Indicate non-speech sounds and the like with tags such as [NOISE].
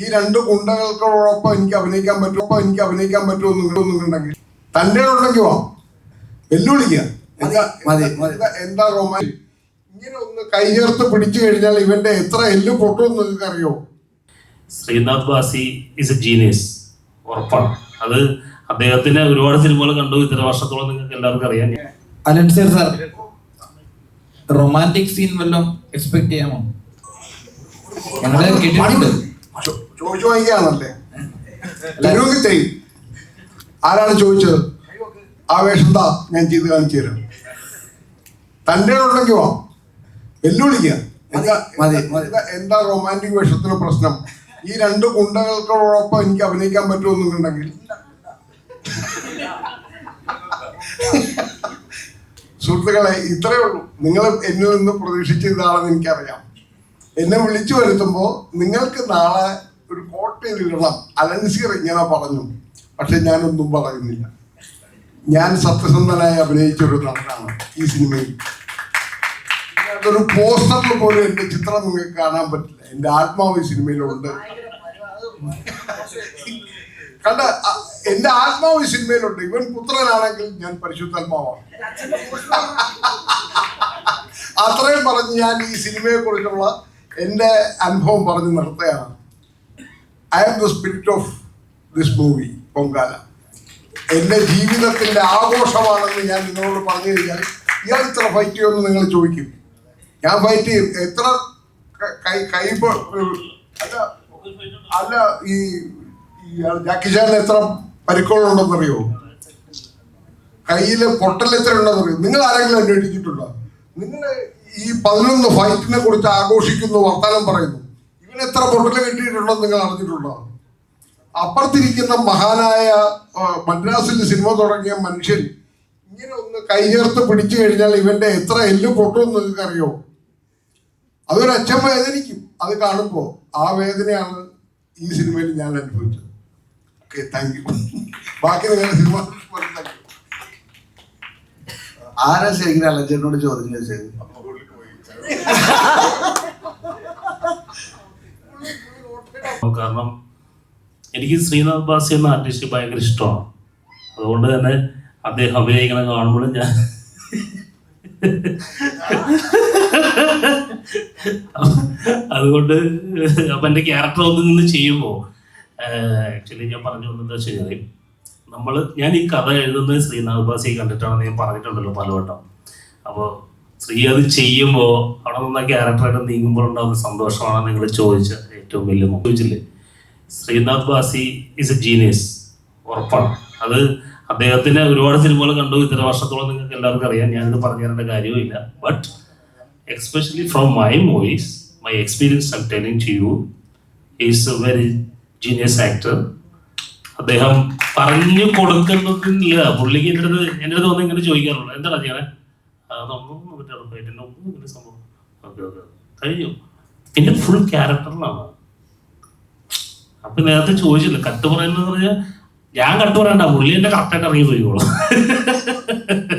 ഈ രണ്ട് ഗുണ്ടകൾക്കോടൊപ്പം എനിക്ക് അഭിനയിക്കാൻ പറ്റുമോ എനിക്ക് അഭിനയിക്കാൻ പറ്റുമോ എന്നുണ്ടെങ്കിൽ തന്റെ ഉണ്ടെങ്കിൽ വാ. വെല്ലുവിളിക്കുക. എന്താ മതി, മതി. എന്താ- റോമാൻ ഇങ്ങനെ ഒന്ന് കൈചേർത്ത് പിടിച്ചു കഴിഞ്ഞാൽ ഇവന്റെ എത്ര എല്ല് പൊട്ടുമെന്ന് നിങ്ങൾക്ക് അറിയോ Srinath Bhasi is a genius ഉറപ്പാണ്. അത് അദ്ദേഹത്തിന്റെ ഒരുപാട് സിനിമകൾ കണ്ടു ഇത്ര വർഷത്തോളം നിങ്ങൾക്ക് എല്ലാവർക്കും അറിയാം. സർ സാർ റൊമാന്റിക് സീൻ വല്ലതും എക്സ്പെക്ട് ചെയ്യാമോ? ഞങ്ങൾ കേട്ടിട്ടുണ്ട്. ചോദിച്ചു വാങ്ങിക്കാണല്ലേ തരുമെങ്കിൽ തരും ആരാണ് ചോദിച്ചത്? ആ വേഷം എന്താ? ഞാൻ ചെയ്ത് കാണിച്ചു തരാം. തന്റെ ഉണ്ടെങ്കിൽ വാ. വെല്ലുവിളിക്കുക എന്താ റൊമാന്റിക് വേഷത്തിന് പ്രശ്നം? ഈ രണ്ട് ഗുണ്ടകൾക്കോടൊപ്പം എനിക്ക് അഭിനയിക്കാൻ പറ്റുമെന്നുണ്ടെങ്കിൽ. സുഹൃത്തുക്കളെ ഇത്രയേ ഉള്ളൂ. നിങ്ങൾ എന്നിൽ നിന്ന് പ്രതീക്ഷിച്ച ഇതാണെന്ന് എനിക്കറിയാം. എന്നെ വിളിച്ചു വരുത്തുമ്പോൾ നിങ്ങൾക്ക് നാളെ ഒരു കോട്ടയിൽ ഇടണം ഇങ്ങനെ പറഞ്ഞു. പക്ഷെ ഞാനൊന്നും പറയുന്നില്ല. ഞാൻ സത്യസന്ധനായി അഭിനയിച്ച ഒരു നടനാണ് ഈ സിനിമയിൽ. അതൊരു പോസ്റ്ററിൽ പോലും എന്റെ ചിത്രം നിങ്ങൾക്ക് കാണാൻ പറ്റില്ല. എന്റെ ആത്മാവ് ഈ സിനിമയിലുണ്ട്. കണ്ട എന്റെ ആത്മാവ് ഈ സിനിമയിലുണ്ട്. ഇവൻ പുത്രനാണെങ്കിൽ ഞാൻ പരിശുദ്ധാത്മാവാണ്. അത്രയും പറഞ്ഞ് ഞാൻ ഈ സിനിമയെ കുറിച്ചുള്ള എന്റെ അനുഭവം പറഞ്ഞു നിർത്തുകയാണ്. I am the spirit of this movie Pongala എന്റെ ജീവിതത്തിന്റെ ആഘോഷമാണെന്ന് ഞാൻ നിങ്ങളോട് പറഞ്ഞു കഴിഞ്ഞാൽ ഇയാൾ ഇത്ര ഫൈറ്റ് ചെയ്യുമെന്ന് നിങ്ങൾ ചോദിക്കും. ഞാൻ ഫൈറ്റ് ചെയ്യും. എത്ര കൈ കൈ അല്ല അല്ല ഈ ജാക്കി ചാൻ എത്ര പരിക്കുകളുണ്ടെന്നറിയോ കയ്യിൽ പൊട്ടൽ എത്ര ഉണ്ടെന്നറിയോ? നിങ്ങൾ ആരെങ്കിലും അന്വേഷിച്ചിട്ടുണ്ടോ? നിങ്ങൾ ഈ പതിനൊന്ന് ഫൈറ്റിനെ കുറിച്ച് ആഘോഷിക്കുന്നു വർത്താനം പറയുന്നു. ഇവൻ എത്ര പൊട്ടൽ കിട്ടിയിട്ടുണ്ടോ നിങ്ങൾ അറിഞ്ഞിട്ടുണ്ടോ? അപ്പുറത്തിരിക്കുന്ന മഹാനായ മദ്രാസിൽ സിനിമ തുടങ്ങിയ മനുഷ്യൻ ഇങ്ങനെ ഒന്ന് കൈചേർത്ത് പിടിച്ചു കഴിഞ്ഞാൽ ഇവന്റെ എത്ര എല്ല് പൊട്ടും നിങ്ങൾക്ക് അറിയോ അതൊരു അച്ഛൻ വേദനിക്കും. അത് കാണുമ്പോൾ ആ വേദനയാണ് ഈ സിനിമയിൽ ഞാൻ അനുഭവിച്ചത്. ഓക്കെ താങ്ക് യു ബാക്കി നിങ്ങളുടെ സിനിമ ആരാ ശരിക്കും അലഞ്ചേട്ടനോട് ചോദ്യം ചോദിച്ചത് [LAUGHS] കാരണം എനിക്ക് ശ്രീനാഥ് ബാസി എന്ന ആർട്ടിസ്റ്റ് ഭയങ്കര ഇഷ്ടമാണ്. അതുകൊണ്ട് തന്നെ അദ്ദേഹം അഭിനയിക്കണം കാണുമ്പോഴും ഞാൻ അതുകൊണ്ട് അപ്പൊ എന്റെ ക്യാരക്ടർ ഒന്ന് നിന്ന് ചെയ്യുമ്പോൾ ആക്ച്വലി ഞാൻ പറഞ്ഞു വന്നത് വെച്ച് കഴിഞ്ഞാൽ നമ്മൾ ഞാൻ ഈ കഥ എഴുതുന്നത് ശ്രീനാഥ് ബാസിയെ കണ്ടിട്ടാണെന്ന് ഞാൻ പറഞ്ഞിട്ടുണ്ടല്ലോ പലവട്ടം. അപ്പോൾ ശ്രീ അത് ചെയ്യുമ്പോൾ അവിടെ നിന്ന് ക്യാരക്ടറായിട്ട് നീങ്ങുമ്പോൾ ഉണ്ടാകുന്ന സന്തോഷമാണ് നിങ്ങൾ ചോദിച്ച ഏറ്റവും വലിയ ചോദിച്ചില്ലേ? Sreenath Bhasi is a genius ഉറപ്പാണ്. അത് അദ്ദേഹത്തിന്റെ ഒരുപാട് സിനിമകൾ കണ്ടു. ഇത്ര വർഷത്തോളം നിങ്ങൾക്ക് എല്ലാവർക്കും അറിയാം. ഞാനിത് പറഞ്ഞു തരേണ്ട കാര്യവുമില്ല but especially from my movies my experience telling to you is a very genius actor അദ്ദേഹം പറഞ്ഞു കൊടുക്കുന്നതില്ല. പുള്ളിക്ക് എന്റെ അടുത്ത് എന്റെ അടുത്ത് വന്ന് ഇങ്ങനെ ചോദിക്കാറുള്ളൂ എന്താണ് ചെയ്യണേ? അതൊന്നും മറ്റേ എന്നെ ഒന്നും ഇങ്ങനെ സംഭവം. Okay okay. കഴിയും. പിന്നെ ഫുൾ ക്യാരക്ടറിലാണ് അപ്പൊ നേരത്തെ ചോദിച്ചില്ല കട്ട് പറയുന്നത് പറഞ്ഞാൽ ഞാൻ കട്ട് പറയണ്ട പുള്ളി എന്നെ കറക്റ്റായിട്ട് ഇറങ്ങി പോയിക്കോളും. [LAUGHS]